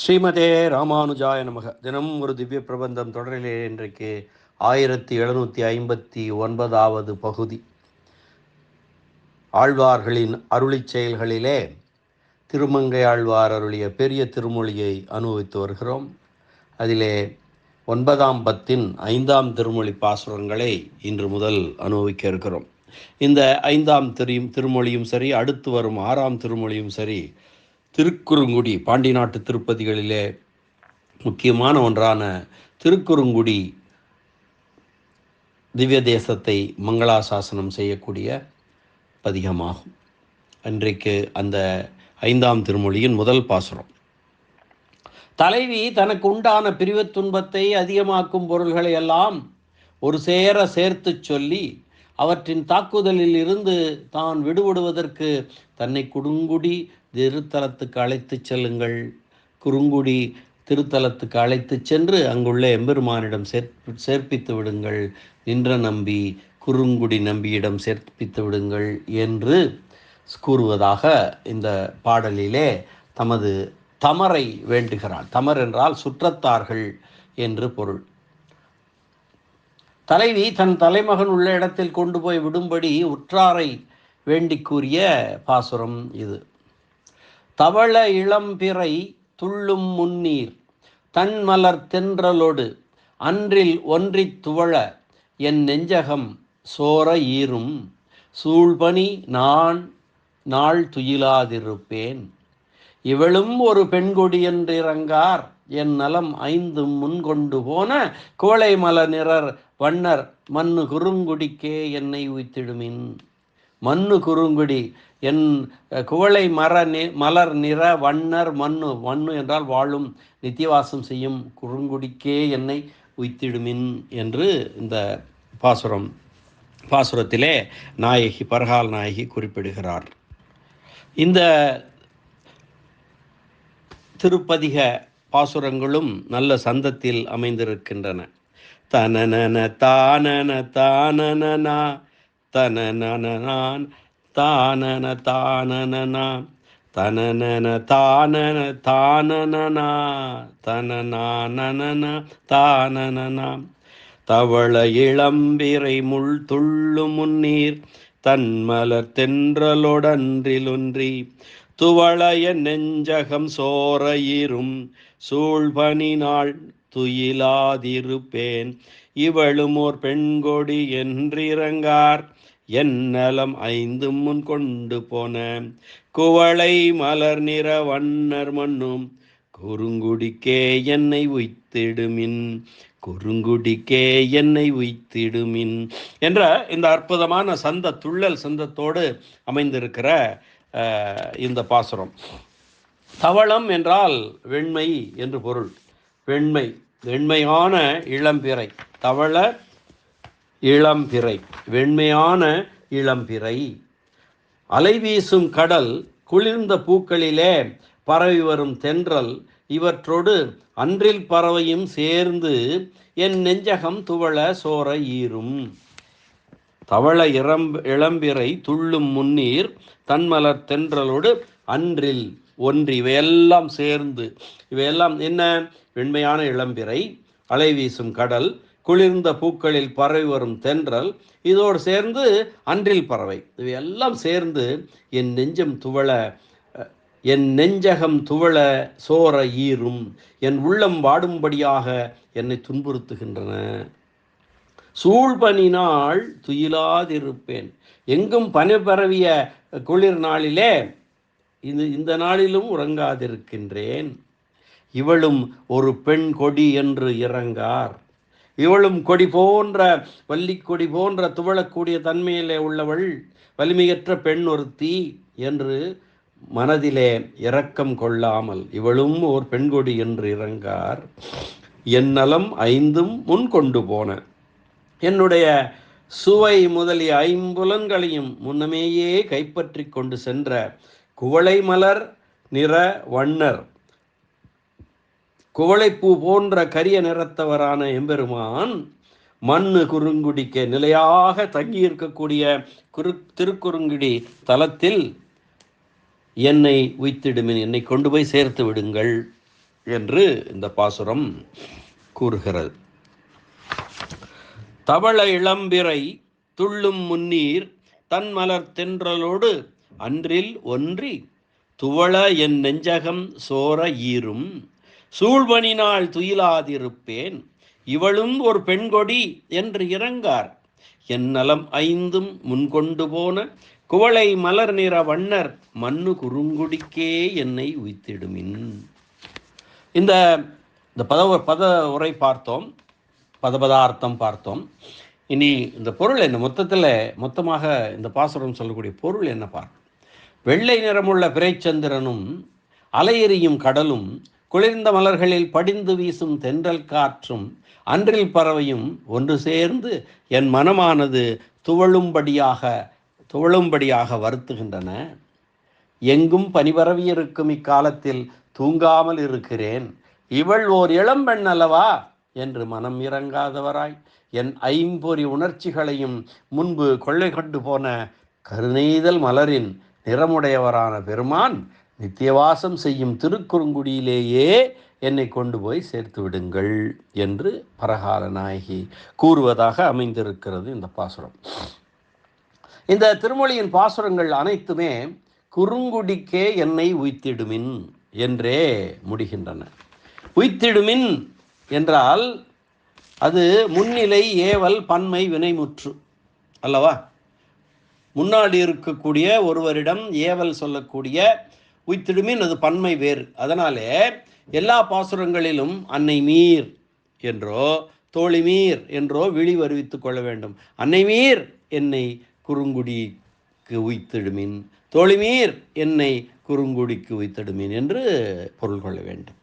ஸ்ரீமதே ராமானுஜாய நமக. தினம் ஒரு திவ்ய பிரபந்தம் தொடரிலே இன்றைக்கு ஆயிரத்தி எழுநூற்றி ஐம்பத்தி ஒன்பதாவது பகுதி. ஆழ்வார்களின் அருளிச் செயல்களிலே திருமங்கை ஆழ்வார் அருளிய பெரிய திருமொழியை அனுபவித்து வருகிறோம். அதிலே ஒன்பதாம் பத்தின் ஐந்தாம் திருமொழி பாசுரங்களை இன்று முதல் அனுபவிக்க இருக்கிறோம். இந்த ஐந்தாம் திரு திருமொழியும் சரி அடுத்து வரும் ஆறாம் திருமொழியும் சரி திருக்குறுங்குடி பாண்டி நாட்டு திருப்பதிகளிலே முக்கியமான ஒன்றான திருக்குறுங்குடி திவ்ய தேசத்தை மங்களாசாசனம் செய்யக்கூடிய பதிகமாகும். அன்றைக்கு அந்த ஐந்தாம் திருமொழியின் முதல் பாசுரம். தலைவி தனக்கு உண்டான பிரிவு துன்பத்தை அதிகமாக்கும் பொருள்களை எல்லாம் ஒரு சேர சேர்த்து சொல்லி அவற்றின் தாக்குதலில் இருந்து தான் விடுபடுவதற்கு தன்னை குறுங்குடி திருத்தலத்துக்கு அழைத்து செல்லுங்கள். குறுங்குடி திருத்தலத்துக்கு அழைத்து சென்று அங்குள்ள எம்பெருமானிடம் சேர்ப்பி சேர்ப்பித்து விடுங்கள். நின்ற நம்பி குறுங்குடி நம்பியிடம் சேர்ப்பித்து விடுங்கள் என்று கூறுவதாக இந்த பாடலிலே தமது தமரை வேண்டுகிறார் தமர் என்றால் சுற்றத்தார்கள் என்று பொருள். தலைவி தன் தலைமகன் உள்ள இடத்தில் கொண்டு போய் விடும்படி உற்றாரை வேண்டிக் கூறிய பாசுரம் இது. தவள இளம்பிறை துள்ளும் முன்னீர் தன்மலர் தென்றலோடு அன்றில் ஒன்றித் துவள என் நெஞ்சகம் சோர ஈரும் சூழ்பணி நான் நாள் துயிலாதிருப்பேன். இவளும் ஒரு பெண்கொடி என்றிறங்கார் என் நலம் ஐந்தும் முன்கொண்டு போன கோளை மல நிறர் வண்ணர் மண்ணு குறுங்குடிக்கே என்னை உய்த்திடுமின். மண்ணு குறுங்குடி என் குவளை மர நி மலர் நிற வண்ணர் மண்ணு மண்ணு என்றால் வாழும் நித்தியவாசம் செய்யும் குறுங்குடிக்கே என்னை உய்த்திடுமின் என்று இந்த பாசுரம் பாசுரத்திலே நாயகி பரகால் நாயகி குறிப்பிடுகிறார். இந்த திருப்பதிக பாசுரங்களும் நல்ல சந்தத்தில் அமைந்திருக்கின்றன. தனனன தானன தானனா தனனனான் தானன தானனா தனனன தானன தானனா தனனானன தானனா தவள இளம்பிரை முள் துள்ளு முன்னீர் தன்மலர் தென்றலொடன்றிலொன்றி துவளைய நெஞ்சகம் சோரையிரும் சூழ்பனி நாள் துயிலாதிருப்பேன். இவளும் ஓர் பெண்கொடி என்றிறங்கார். என் நலம் ஐந்தும் முன் கொண்டு போன. குவளை மலர் நிற வண்ணர் மண்ணும் குறுங்குடிக்கே என்னை உய்த்திடுமின். குறுங்குடிக்கே என்னை உய்த்திடுமின். என்ற இந்த அற்புதமான சந்த துள்ளல் சந்தத்தோடு அமைந்திருக்கிற இந்த பாசுரம். தவளம் என்றால் வெண்மை என்று பொருள். வெண்மை வெண்மையான இளம்பிறை. தவள இளம்பிறை வெண்மையான இளம்பிறை. அலை வீசும் கடல் குளிர்ந்த பூக்களிலே பரவி வரும் தென்றல் இவற்றோடு அன்றில் பறவையும் சேர்ந்து என் நெஞ்சகம் துவள சோர ஈரும். தவள இளம் இளம்பிறை துள்ளும் முன்னீர் தன்மலர் தென்றலோடு அன்றில் ஒன்று. இவையெல்லாம் சேர்ந்து இவையெல்லாம் என்ன? வெண்மையான இளம்பிறை அலை வீசும் கடல் குளிர்ந்த பூக்களில் பறவை வரும் தென்றல் இதோடு சேர்ந்து அன்றில் பறவை. இவையெல்லாம் சேர்ந்து என் நெஞ்சம் துவள என் நெஞ்சகம் துவள சோர ஈரும் என் உள்ளம் வாடும்படியாக என்னை துன்புறுத்துகின்றன. சூழ்பனினால் துயிலாதிருப்பேன். எங்கும் பனி பரவிய குளிர் நாளிலே இது இந்த நாளிலும் உறங்காதிருக்கின்றேன். இவளும் ஒரு பெண் கொடி என்று இறங்கார். இவளும் கொடி போன்ற வள்ளிக்கொடி கொடி போன்ற துவளக்கூடிய தன்மையிலே உள்ளவள் வலிமையற்ற பெண் ஒருத்தி என்று மனதிலே இரக்கம் கொள்ளாமல் இவளும் ஓர் பெண்கொடி என்று இறங்கார். என் நலம் ஐந்தும் முன் கொண்டு போன. என்னுடைய சுவை முதலிய ஐம்புலன்களையும் முன்னமேயே கைப்பற்றி கொண்டு சென்ற குவளை மலர் நிற வண்ணர். குவளைப்பூ போன்ற கரிய நிறத்தவரான எம்பெருமான் மண்ணு குறுங்குடிக்க நிலையாக தங்கியிருக்கக்கூடிய குரு திருக்குறுங்குடி தலத்தில் என்னை உய்த்திடுமின் என்னை கொண்டு போய் சேர்த்து விடுங்கள் என்று இந்த பாசுரம் கூறுகிறது. தவள இளம்பிறை துள்ளும் முன்னீர் தன் மலர் தென்றலோடு அன்றில் ஒன்றி துவள என் நெஞ்சகம் சோர ஈரும். சூழ்வனினால் துயிலாதிருப்பேன். இவளும் ஒரு பெண்கொடி என்று இறங்கார் என் நலம் ஐந்தும் முன்கொண்டு போன குவளை மலர் நிற வண்ணர் மண்ணு குறுங்குடிக்கே என்னை உய்த்திடுமின். இந்த இந்த பத பத உரை பார்த்தோம். பதபதார்த்தம் பார்த்தோம். இனி இந்த பொருள் என்ன? மொத்தத்தில் மொத்தமாக இந்த பாசுரம் சொல்லக்கூடிய பொருள் என்ன பார்ப்போம். வெள்ளை நிறமுள்ள பிறைச்சந்திரனும் அலையெறியும் கடலும் குளிர்ந்த மலர்களில் படிந்து வீசும் தென்றல் காற்றும் அன்றில் பறவையும் ஒன்று சேர்ந்து என் மனமானது துவளும்படியாக துவளும்படியாக வருத்துகின்றன. எங்கும் பனிபரவி இருக்கும் இக்காலத்தில் தூங்காமல் இருக்கிறேன். இவள் ஓர் இளம்பெண் அல்லவா? என்று மனம் இறங்காதவராய் என் ஐம்பொறி உணர்ச்சிகளையும் முன்பு கொள்ளை கொண்டு போன கருணைதல் மலரின் நிறமுடையவரான பெருமான் நித்தியவாசம் செய்யும் திருக்குறுங்குடியிலேயே என்னை கொண்டு போய் சேர்த்து விடுங்கள் என்று பரகால நாயகி கூறுவதாக அமைந்திருக்கிறது இந்த பாசுரம். இந்த திருமொழியின் பாசுரங்கள் அனைத்துமே குறுங்குடிக்கே என்னை உய்த்திடுமின் என்றே முடிகின்றன. உய்த்திடுமின் என்றால் அது முன்னிலை ஏவல் பன்மை வினைமுற்று. அல்லவா? முன்னாடி இருக்கக்கூடிய ஒருவரிடம் ஏவல் சொல்லக்கூடிய உய்திடுமின் அது பன்மை வேறு. அதனாலே எல்லா பாசுரங்களிலும் அன்னை மீர் என்றோ தோழி மீர் என்றோ விழி வருவித்துக் கொள்ள வேண்டும். அன்னை மீர் என்னை குறுங்குடிக்கு உய்த்திடுமின் தோழிமீர் என்னை குறுங்குடிக்கு உய்த்திடுமின் என்று பொருள் கொள்ள வேண்டும்.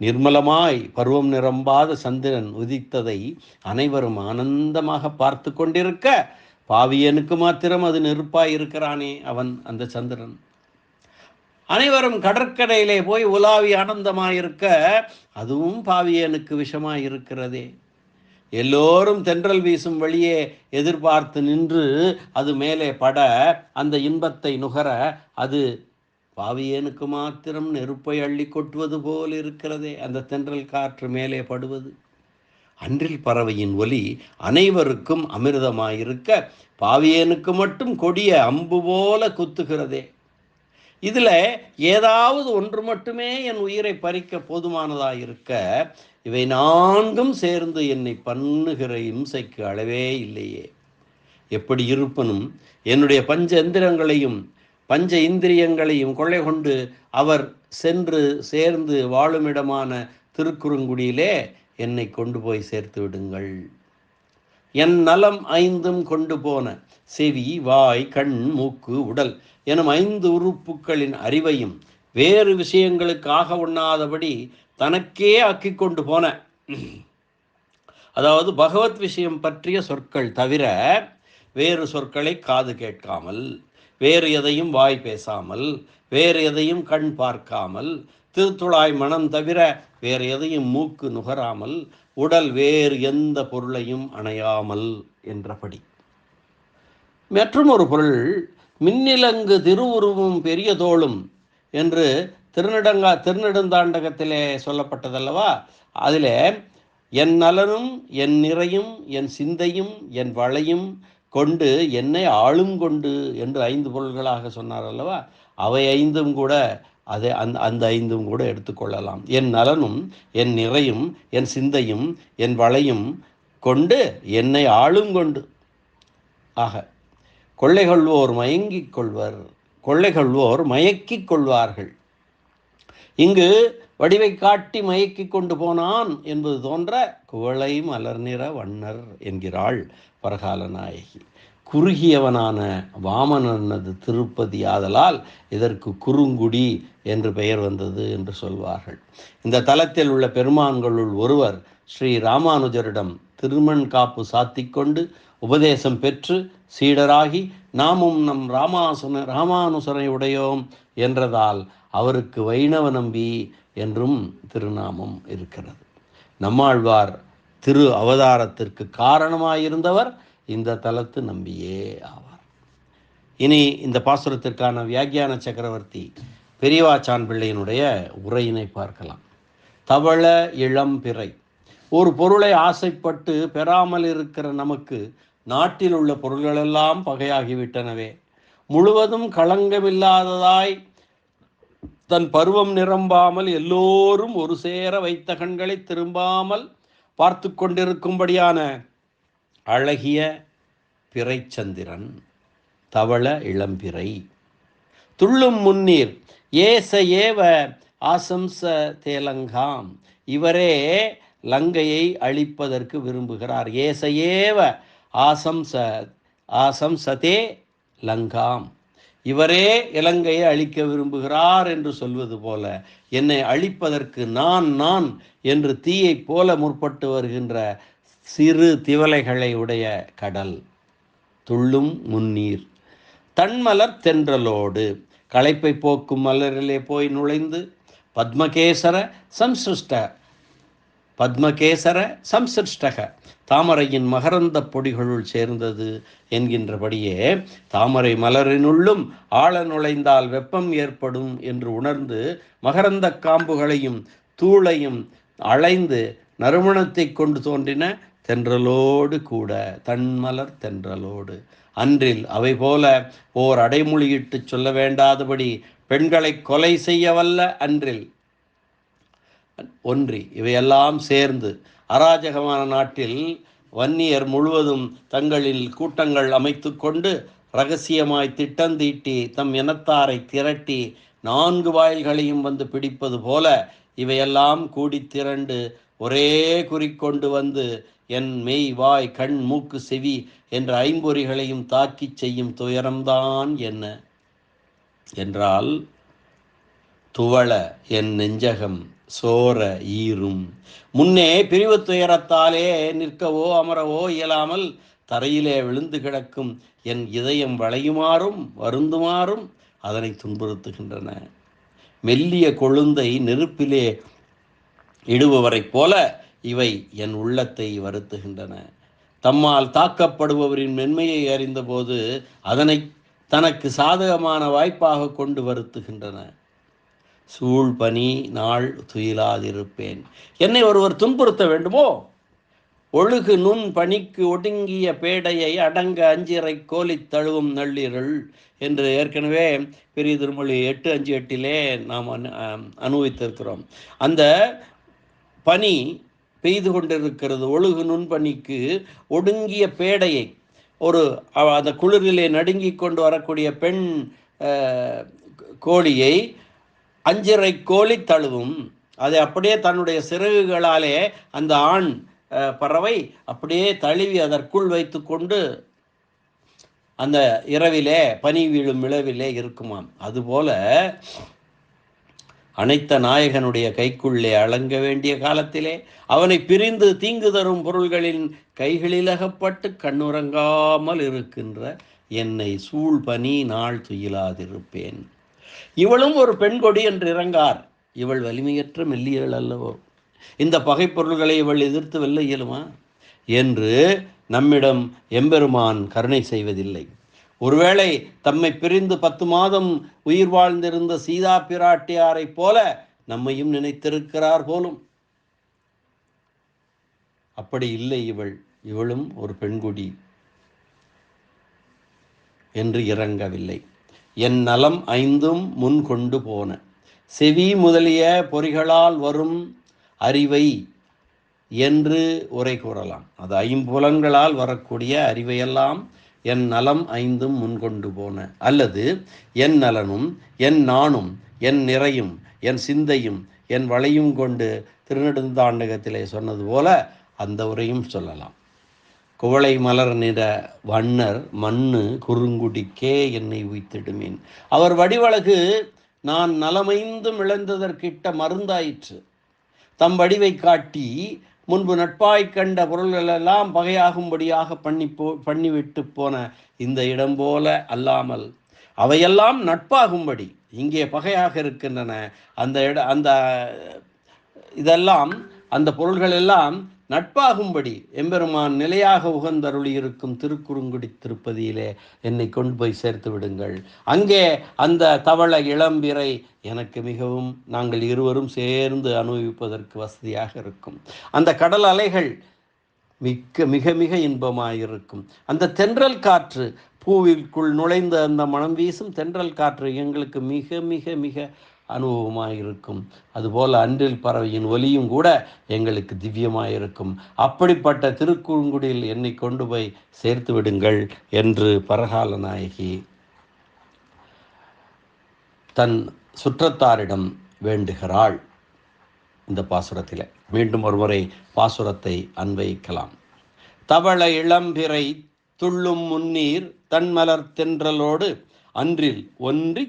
நிர்மலமாய் பருவம் நிரம்பாத சந்திரன் உதித்ததை அனைவரும் ஆனந்தமாக பார்த்து கொண்டிருக்க பாவியனுக்கு மாத்திரம் அது நெருப்பாய் இருக்கிறானே அவன் அந்த சந்திரன். அனைவரும் கடற்கரையிலே போய் உலாவி ஆனந்தமாயிருக்க அதுவும் பாவியனுக்கு விஷமாய் இருக்கிறதே எல்லோரும் தென்றல் வீசும் வழியே எதிர்பார்த்து நின்று அது மேலே பட அந்த இன்பத்தை நுகர அது பாவியனுக்கு மாத்திரம் நெருப்பை அள்ளி கொட்டுவது போல் இருக்கிறதே. அந்த தென்றல் காற்று மேலே படுவது. அன்றில் பறவையின் ஒலி அனைவருக்கும் அமிர்தமாயிருக்க பாவியனுக்கு மட்டும் கொடிய அம்பு போல குத்துகிறதே. இதில் ஏதாவது ஒன்று மட்டுமே என் உயிரை பறிக்க போதுமானதாயிருக்க இவை நான்கும் சேர்ந்து என்னை பண்ணுகிற இம்சைக்கு அளவே இல்லையே. எப்படி இருப்பனும் என்னுடைய பஞ்ச எந்திரங்களையும் பஞ்ச இந்திரியங்களையும் கொள்ளை கொண்டு அவர் சென்று சேர்ந்து வாழுமிடமான திருக்குறுங்குடியிலே என்னை கொண்டு போய் சேர்த்து விடுங்கள். என் நலம் ஐந்தும் கொண்டு போன செவி வாய் கண் மூக்கு உடல் எனும் ஐந்து உறுப்புகளின் அறிவையும் வேறு விஷயங்களுக்காக உண்ணாதபடி தனக்கே ஆக்கி கொண்டு போன. அதாவது பகவத் விஷயம் பற்றிய சொற்கள் தவிர வேறு சொற்களை காது கேட்காமல் வேறு எதையும் வாய் பேசாமல் வேறு எதையும் கண் பார்க்காமல் திருத்துழாய் மனம் தவிர வேறு எதையும் மூக்கு நுகராமல் உடல் வேறு எந்த பொருளையும் அணையாமல் என்றபடி. மற்றும் ஒரு பொருள் மின்னிலங்கு திருவுருவும் பெரிய தோளும் என்று திருநடங்கா திருநெடுந்தாண்டகத்திலே சொல்லப்பட்டதல்லவா? அதில் என் நலனும் என் நிறையும் என் சிந்தையும் என் வளையும் கொண்டு என்னை ஆளும் கொண்டு என்று ஐந்து பொருள்களாக சொன்னார் அல்லவா? அவை ஐந்தும் கூட அதை அந்த அந்த ஐந்தும் கூட எடுத்துக்கொள்ளலாம். என் நலனும் என் நிறையும் என் சிந்தையும் என் வளையும் கொண்டு என்னை ஆளும் கொண்டு. ஆக கொள்ளை கொள்வோர் மயங்கிக் கொள்வர் கொள்ளை கொள்வோர் மயக்கிக் கொள்வார்கள். இங்கு வடிவை காட்டி மயக்கிக் கொண்டு போனான் என்பது தோன்ற குவளை மலர் நிற வண்ணர் என்கிறாள் பரகால நாயகி. குறுகியவனான வாமனனது திருப்பதி ஆதலால் இதற்கு குறுங்குடி என்று பெயர் வந்தது என்று சொல்வார்கள். இந்த தலத்தில் உள்ள பெருமான்களுள் ஒருவர் ஸ்ரீ ராமானுஜரிடம் திருமண் காப்பு சாத்திக்கொண்டு உபதேசம் பெற்று சீடராகி நாமும் நம் ராமாசுன ராமானுசரை உடையோம் என்றதால் அவருக்கு வைணவ நம்பி என்றும் திருநாமம் இருக்கிறது. நம்மாழ்வார் திரு அவதாரத்திற்கு காரணமாயிருந்தவர் இந்த தலத்து நம்பியே ஆவார். இனி இந்த பாசுரத்திற்கான வியாக்கியான சக்கரவர்த்தி பெரியவாச்சான் பிள்ளையினுடைய உரையினை பார்க்கலாம். தவள இளம்பிறை. ஒரு பொருளை ஆசைப்பட்டு பெறாமல் இருக்கிற நமக்கு நாட்டில் உள்ள பொருள்களெல்லாம் பகையாகிவிட்டனவே. முழுவதும் களங்கமில்லாததாய் தன் பருவம் நிரம்பாமல் எல்லோரும் ஒரு சேர வைத்த கண்களை திரும்பாமல் பார்த்து கொண்டிருக்கும்படியான அழகிய பிறைச்சந்திரன் தவள இளம்பிறை. துள்ளும் முன்னீர் ஏச ஏவ ஆசம்ச தேலங்காம். இவரே லங்கையை அழிப்பதற்கு விரும்புகிறார். ஏசையேவ ஆசம் ச ஆசம்ச ஆசம்சதே லங்காம். இவரே இலங்கையை அழிக்க விரும்புகிறார் என்று சொல்வது போல என்னை அழிப்பதற்கு நான் நான் என்று தீயைப் போல முற்பட்டு வருகின்ற சிறு திவலைகளை உடைய கடல் துள்ளும் முன்னீர். தன்மலர் தென்றலோடு களைப்பை போக்கும் மலரிலே போய் நுழைந்து பத்மகேசர சம்சிருஷ்ட பத்மகேசர சம்சிருஷ்டக. தாமரையின் மகரந்த பொடிகளுள் சேர்ந்தது என்கின்றபடியே தாமரை மலரினுள்ளும் ஆழ நுழைந்தால் வெப்பம் ஏற்படும் என்று உணர்ந்து மகரந்த காம்புகளையும் தூளையும் அலைந்து நறுமணத்தை கொண்டு தோன்றின தென்றலோடு கூட தன்மலர் தென்றலோடு. அன்றில் அவை போல ஓர் அடைமொழியிட்டு சொல்ல வேண்டாதபடி பெண்களை கொலை செய்யவல்ல அன்றில். ஒன்றி. இவையெல்லாம் சேர்ந்து அராஜகமான நாட்டில் வன்னியர் முழுவதும் தங்களில் கூட்டங்கள் அமைத்து கொண்டு ரகசியமாய் திட்டந்தீட்டி தம் இனத்தாரை திரட்டி நான்கு வாயில்களையும் வந்து பிடிப்பது போல இவையெல்லாம் கூடி திரண்டு ஒரே குறிக்கொண்டு வந்து என் மெய் வாய் கண் மூக்கு செவி என்ற ஐம்பொறிகளையும் தாக்கிச் செய்யும் துயரம்தான் என்ன? என்றால் துவள என் நெஞ்சகம். சோர ஈரும். முன்னே பிரிவு துயரத்தாலே நிற்கவோ அமரவோ இயலாமல் தரையிலே விழுந்து கிடக்கும் என் இதயம் வளையுமாறும் வருந்துமாறும் அதனை துன்புறுத்துகின்றன. மெல்லிய கொழுந்தை நெருப்பிலே இடுபவரைப் போல இவை என் உள்ளத்தை வருத்துகின்றன. தம்மால் தாக்கப்படுபவரின் மென்மையை அறிந்தபோது அதனை தனக்கு சாதகமான வாய்ப்பாக கொண்டு வருத்துகின்றன. சூழ் பனி நாள் துயிலாதிருப்பேன். என்னை ஒருவர் துன்புறுத்த வேண்டுமோ? ஒழுகு நுண் பணிக்கு ஒடுங்கிய பேடையை அடங்க அஞ்சிறை கோலி தழுவும் நள்ளிரள் என்று ஏற்கனவே பெரிய திருமொழி எட்டு அஞ்சு எட்டிலே நாம் அனு அனுபவித்திருக்கிறோம். அந்த பனி பெய்து கொண்டிருக்கிறது. ஒழுகு நுண்பனிக்கு ஒடுங்கிய பேடையை ஒரு அந்த குளிரிலே நடுங்கிக் கொண்டு வரக்கூடிய பெண் கோழியை அஞ்சரை கோழி தழுவும். அதை அப்படியே தன்னுடைய சிறகுகளாலே அந்த ஆண் பறவை அப்படியே தழுவி அதற்குள் வைத்துக்கொண்டு அந்த இரவிலே பனி வீழும் இளவிலே இருக்குமாம். அதுபோல அனைத்த நாயகனுடைய கைக்குள்ளே அலங்க வேண்டிய காலத்திலே அவனை பிரிந்து தீங்கு தரும் பொருள்களின் கைகளிலகப்பட்டு கண்ணுறங்காமல் இருக்கின்ற என்னை சூழ் பனி நாள் துயிலாதிருப்பேன். இவளும் ஒரு பெண் கொடி என்று இறங்கார். இவள் வலிமையற்ற மெல்லியல் அல்லவோ? இந்த பகைப்பொருள்களை இவள் எதிர்த்து வெல்ல இயலுமா? என்று நம்மிடம் எம்பெருமான் கருணை செய்வதில்லை. ஒருவேளை தம்மை பிரிந்து பத்து மாதம் உயிர் வாழ்ந்திருந்த சீதா பிராட்டியாரைப் போல நம்மையும் நினைத்திருக்கிறார் போலும். அப்படி இல்லை இவள். இவளும் ஒரு பெண்குடி என்று இறங்கவில்லை. என் நலம் ஐந்தும் முன் கொண்டு போன. செவி முதலிய பொறிகளால் வரும் அறிவை என்று உரை கூறலாம். அது ஐம்புலங்களால் வரக்கூடிய அறிவையெல்லாம் என் நலம் ஐந்தும் முன்கொண்டு போன. அல்லது என் நலனும் என் நானும் என் நிறையும் என் சிந்தையும் என் வளையும் கொண்டு திருநெடுந்தாண்டகத்திலே சொன்னது போல அந்த உரையும் சொல்லலாம். குவளை மலர் நிற வண்ணர் மண்ணு குறுங்குடிக்கே என்னை உய்த்திடுமேன். அவர் வடிவழகு நான் நலமைந்தும் இழந்ததற்கிட்ட மருந்தாயிற்று. தம் வடிவை காட்டி முன்பு நட்பாய் கண்ட பொருள்களெல்லாம் பகையாகும்படியாக பண்ணி போ பண்ணிவிட்டு போன இந்த இடம் போல அல்லாமல் அவையெல்லாம் நட்பாகும்படி இங்கே பகையாக இருக்கின்றன. அந்த இட அந்த இதெல்லாம் அந்த பொருள்கள் எல்லாம் நட்பாகும்படி எம்பெருமான் நிலையாக உகந்தருளி இருக்கும் திருக்குறுங்குடி திருப்பதியிலே என்னை கொண்டு போய் சேர்த்து விடுங்கள். அங்கே அந்த தவள இளம்பிறை எனக்கு மிகவும் நாங்கள் இருவரும் சேர்ந்து அனுபவிப்பதற்கு வசதியாக இருக்கும். அந்த கடல் அலைகள் மிக்க மிக மிக இன்பமாயிருக்கும். அந்த தென்றல் காற்று பூவிற்குள் நுழைந்த அந்த மனம் வீசும் தென்றல் காற்று எங்களுக்கு மிக மிக மிக அனுபவமாக இருக்கும் அதுபோல் அன்றில் பறவையின் ஒலியும் கூட எங்களுக்கு திவ்யமாக இருக்கும் அப்படிப்பட்ட திருக்குறுங்குடியில் என்னை கொண்டு போய் சேர்த்து விடுங்கள் என்று பரகால நாயகி தன் சுற்றத்தாரிடம் வேண்டுகிறாள். இந்த பாசுரத்தில். மீண்டும் ஒருமுறை பாசுரத்தை அன்வைக்கலாம் தவள இளம்பிறை துள்ளும் முன்னீர் தன்மலர் தென்றலோடு அன்றில் ஒன்றி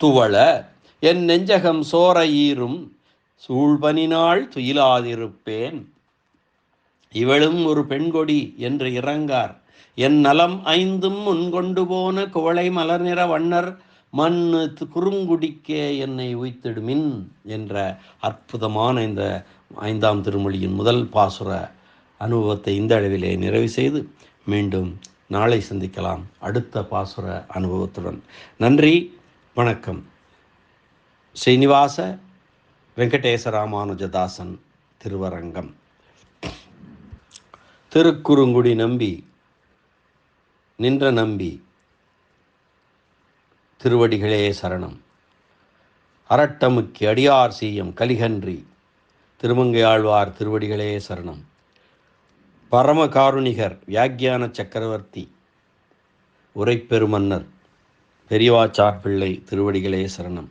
துவள என் நெஞ்சகம் சோர ஈரும் சூழ்பனினாள் துயிலாதிருப்பேன். இவளும் ஒரு பெண்கொடி என்று இறங்கார். என் நலம் ஐந்தும் முன்கொண்டு போன குவளை மலர் நிற வண்ணர் மண்ணு குறுங்குடிக்கே என்னை உய்த்திடுமின் என்ற அற்புதமான இந்த ஐந்தாம் திருமொழியின் முதல் பாசுர அனுபவத்தை இந்த அளவிலே நிறைவு செய்து மீண்டும் நாளை சந்திக்கலாம். அடுத்த பாசுர அனுபவத்துடன். நன்றி வணக்கம். ஸ்ரீனிவாச வெங்கடேச ராமானுஜதாசன் திருவரங்கம். திருக்குறுங்குடி நம்பி நின்ற நம்பி திருவடிகளே சரணம். அரட்டமுக்கி அடியார் சீயம் கலிகன்றி திருமங்கையாழ்வார் திருவடிகளே சரணம். பரமகாருணிகர் வியாக்கியான சக்கரவர்த்தி உரைப்பெருமன்னர் பெரியவாச்சார் பிள்ளை திருவடிகளே சரணம்.